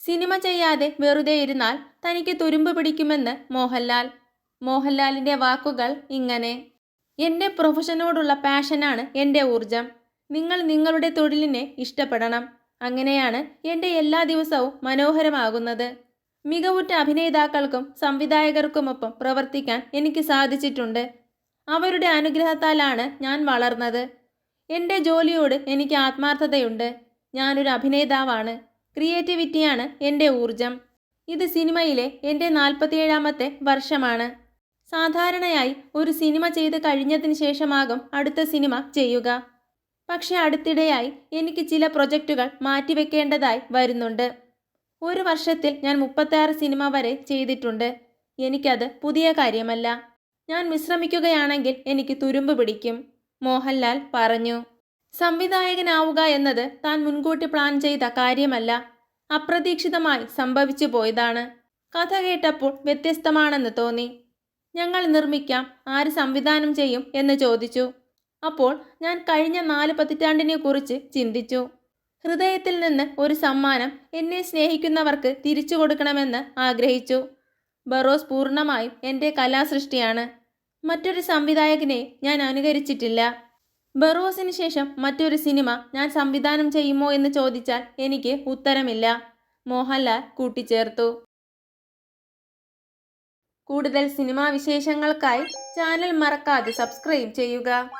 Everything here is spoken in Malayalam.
സിനിമ ചെയ്യാതെ വെറുതെ ഇരുന്നാൽ തനിക്ക് തുരുമ്പ് പിടിക്കുമെന്ന് മോഹൻലാൽ. മോഹൻലാലിന്റെ വാക്കുകൾ ഇങ്ങനെ. എന്റെ പ്രൊഫഷനോടുള്ള പാഷനാണ് എന്റെ ഊർജം നിങ്ങൾ നിങ്ങളുടെ തൊഴിലിനെ ഇഷ്ടപ്പെടണം. അങ്ങനെയാണ് എന്റെ എല്ലാ ദിവസവും മനോഹരമാകുന്നത്. മികവുറ്റ അഭിനേതാക്കൾക്കും സംവിധായകർക്കുമൊപ്പം പ്രവർത്തിക്കാൻ എനിക്ക് സാധിച്ചിട്ടുണ്ട്. അവരുടെ അനുഗ്രഹത്താലാണ് ഞാൻ വളർന്നത്. എന്റെ ജോലിയോട് എനിക്ക് ആത്മാർത്ഥതയുണ്ട്. ഞാനൊരു അഭിനേതാവാണ്. ക്രിയേറ്റിവിറ്റിയാണ് എന്റെ ഊർജം ഇത് സിനിമയിലെ എന്റെ നാൽപ്പത്തിയേഴാമത്തെ വർഷമാണ്. സാധാരണയായി ഒരു സിനിമ ചെയ്ത് കഴിഞ്ഞതിന് ശേഷമാകും അടുത്ത സിനിമ ചെയ്യുക. പക്ഷെ അടുത്തിടെയായി എനിക്ക് ചില പ്രൊജക്റ്റുകൾ മാറ്റിവെക്കേണ്ടതായി വരുന്നുണ്ട്. ഒരു വർഷത്തിൽ ഞാൻ മുപ്പത്താറ് സിനിമ വരെ ചെയ്തിട്ടുണ്ട്. എനിക്കത് പുതിയ കാര്യമല്ല. ഞാൻ വിശ്രമിക്കുകയാണെങ്കിൽ എനിക്ക് തുരുമ്പ് പിടിക്കും. മോഹൻലാൽ പറഞ്ഞു. സംവിധായകനാവുക എന്നത് താൻ മുൻകൂട്ടി പ്ലാൻ ചെയ്ത കാര്യമല്ല അപ്രതീക്ഷിതമായി സംഭവിച്ചു പോയതാണ്. കഥ കേട്ടപ്പോൾ വ്യത്യസ്തമാണെന്ന് തോന്നി. ഞങ്ങൾ നിർമ്മിക്കാം ആര് സംവിധാനം ചെയ്യും? എന്ന് ചോദിച്ചു. അപ്പോൾ ഞാൻ കഴിഞ്ഞ നാല് പതിറ്റാണ്ടിനെ കുറിച്ച് ചിന്തിച്ചു. ഹൃദയത്തിൽ നിന്ന് ഒരു സമ്മാനം എന്നെ സ്നേഹിക്കുന്നവർക്ക് തിരിച്ചു കൊടുക്കണമെന്ന് ആഗ്രഹിച്ചു. ബറോസ് പൂർണമായും എന്റെ കലാസൃഷ്ടിയാണ്. മറ്റൊരു സംവിധായകനെ ഞാൻ അനുകരിച്ചിട്ടില്ല. ബറോസിന് ശേഷം മറ്റൊരു സിനിമ ഞാൻ സംവിധാനം ചെയ്യുമോ എന്ന് ചോദിച്ചാൽ എനിക്ക് ഉത്തരമില്ല. മോഹൻലാൽ കൂട്ടിച്ചേർത്തു. കൂടുതൽ സിനിമാ വിശേഷങ്ങൾക്കായി ചാനൽ മറക്കാതെ സബ്സ്ക്രൈബ് ചെയ്യുക.